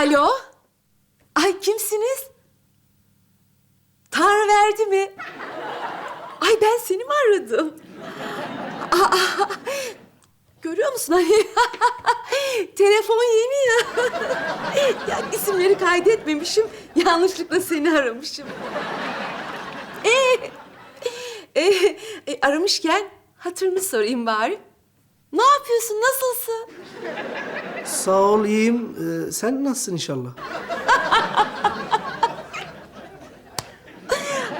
Alo? Ay kimsiniz? Tanrı verdi mi? Ay ben seni mi aradım? Aa, görüyor musun hani? Telefon yeni ya. ya isimleri kaydetmemişim. Yanlışlıkla seni aramışım. Ee, e, e, aramışken hatırını sorayım bari. Ne yapıyorsun? Nasılsın? Sağ ol, iyiyim. Ee, sen nasılsın inşallah?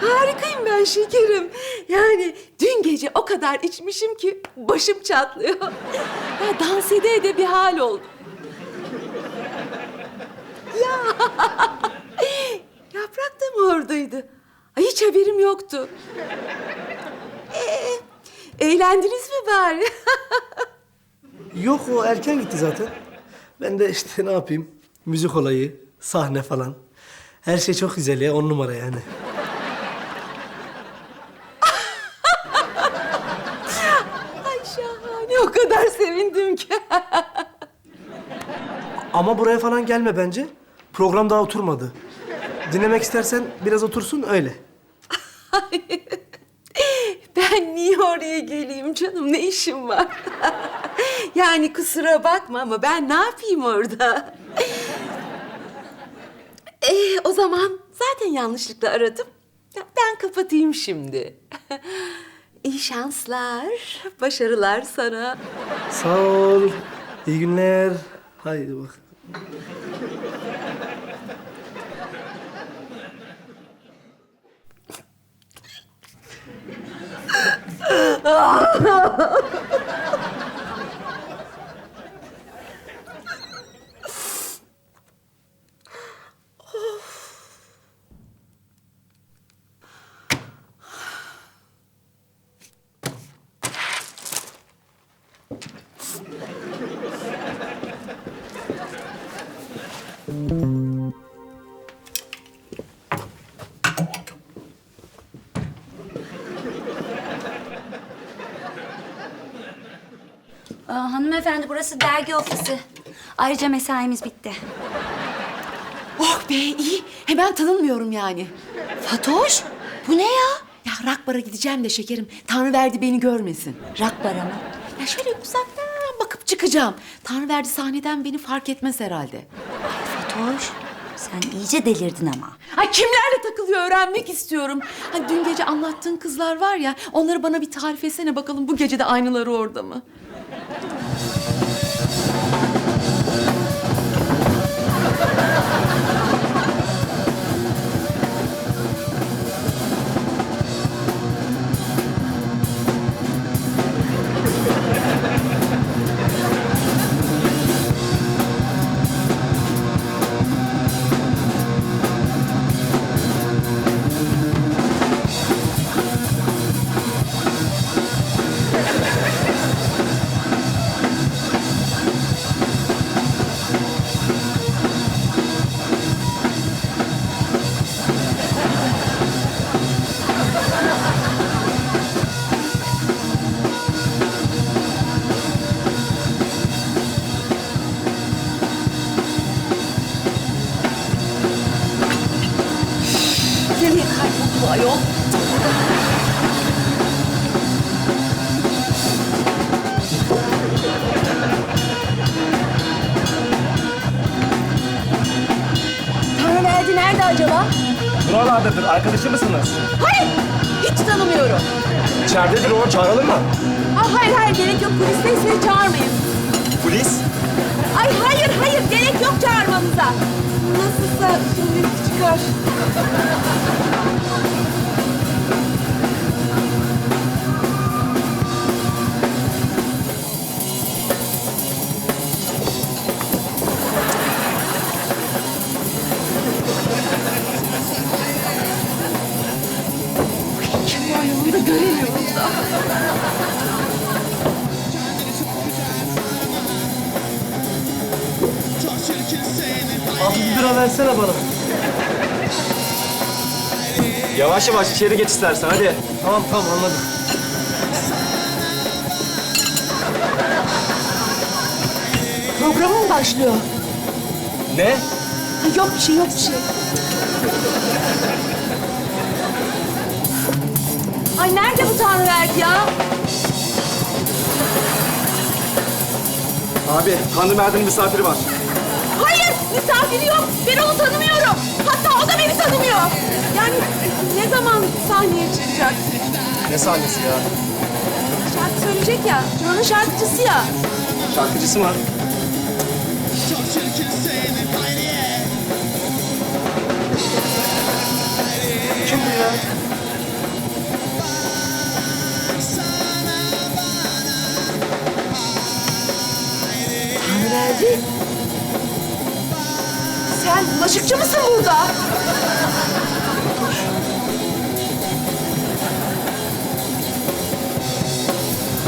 Harikayım ben şekerim. Yani dün gece o kadar içmişim ki başım çatlıyor. Ya dans ede ede bir hal oldu. Ya yaprak da mı oradaydı? Ay hiç haberim yoktu. Ee, eğlendiniz mi bari? Yok, o erken gitti zaten. Ben de işte ne yapayım? Müzik olayı, sahne falan. Her şey çok güzel ya, on numara yani. Ay şahane o kadar sevindim ki. Ama buraya falan gelme bence. Program daha oturmadı. Dinlemek istersen biraz otursun, öyle. Ben niye oraya geleyim canım? Ne işim var? yani kusura bakma ama ben ne yapayım orada? ee, o zaman zaten yanlışlıkla aradım. Ben kapatayım şimdi. İyi şanslar, başarılar sana. Sağ ol, iyi günler. Haydi bak. Thank mm -hmm. you. Hanımefendi burası dergi ofisi. Ayrıca mesaimiz bitti. Oh be iyi. Hemen tanınmıyorum yani. Fatoş, bu ne ya? Ya Rakbar'a gideceğim de şekerim. Tanrı verdi beni görmesin. Rakbara mı? Ya şöyle uzaktan bakıp çıkacağım. Tanrı verdi sahneden beni fark etmez herhalde. Fatoş, sen iyice delirdin ama. Ay kimlerle takılıyor öğrenmek istiyorum. Hani dün gece anlattığın kızlar var ya, onları bana bir tarif etsene bakalım bu gece de aynıları orada mı? Bu ayol? Tanrı verdi nerede acaba? Buralardadır. Arkadaşı mısınız? Hayır, hiç tanımıyorum. İçeridedir o. Çağıralım mı? Ah, hayır hayır gerek yok. Polisteyse çağırmayın. Polis. Ay hayır hayır gerek yok çağırmanıza. Nasılsa şimdilik çıkar. Abi bir bira versene bana. Yavaş yavaş içeri geç istersen hadi. Tamam tamam anladım. Programı mı başlıyor? Ne? Ha, yok bir şey yok bir şey. Ay nerede bu Tanrıverdi ya? Abi Tanrı Merdi'nin misafiri var. Hayır misafiri yok. Ben onu tanımıyorum. Hatta o da beni tanımıyor. Yani ne zaman sahneye çıkacak? Ne sahnesi ya? Şarkı söyleyecek ya. Buranın şarkıcısı ya. Şarkıcısı mı? Kim bu ya? Tanrıverdi. Sen bulaşıkçı mısın burada?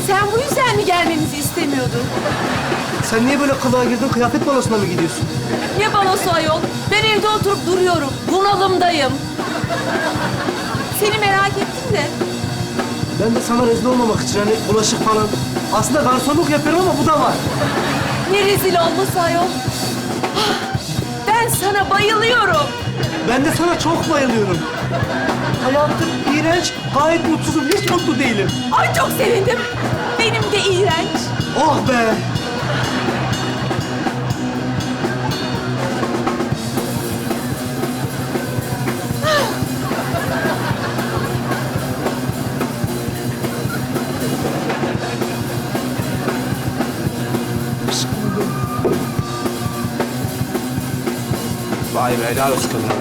Sen bu yüzden mi gelmemizi istemiyordun? Sen niye böyle kılığa girdin? Kıyafet balosuna mı gidiyorsun? Ne balosu ayol? Ben evde oturup duruyorum. Bunalımdayım. Seni merak ettim de. Ben de sana rezil olmamak için hani bulaşık falan. Aslında garsonluk yapıyorum ama bu da var. Ne rezil olması ayol. Ben sana bayılıyorum. Ben de sana çok bayılıyorum. Hayatım iğrenç, gayet mutsuzum, hiç mutlu değilim. Ay çok sevindim. Benim de iğrenç. Oh be! Vay be helal olsun be.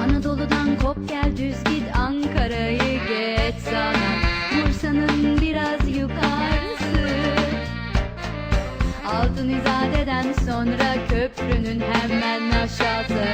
Anadolu'dan kop gel düz git Ankara'yı geç sana. Bursa'nın biraz yukarısı. Altın İzade'den sonra köprünün hemen aşağısı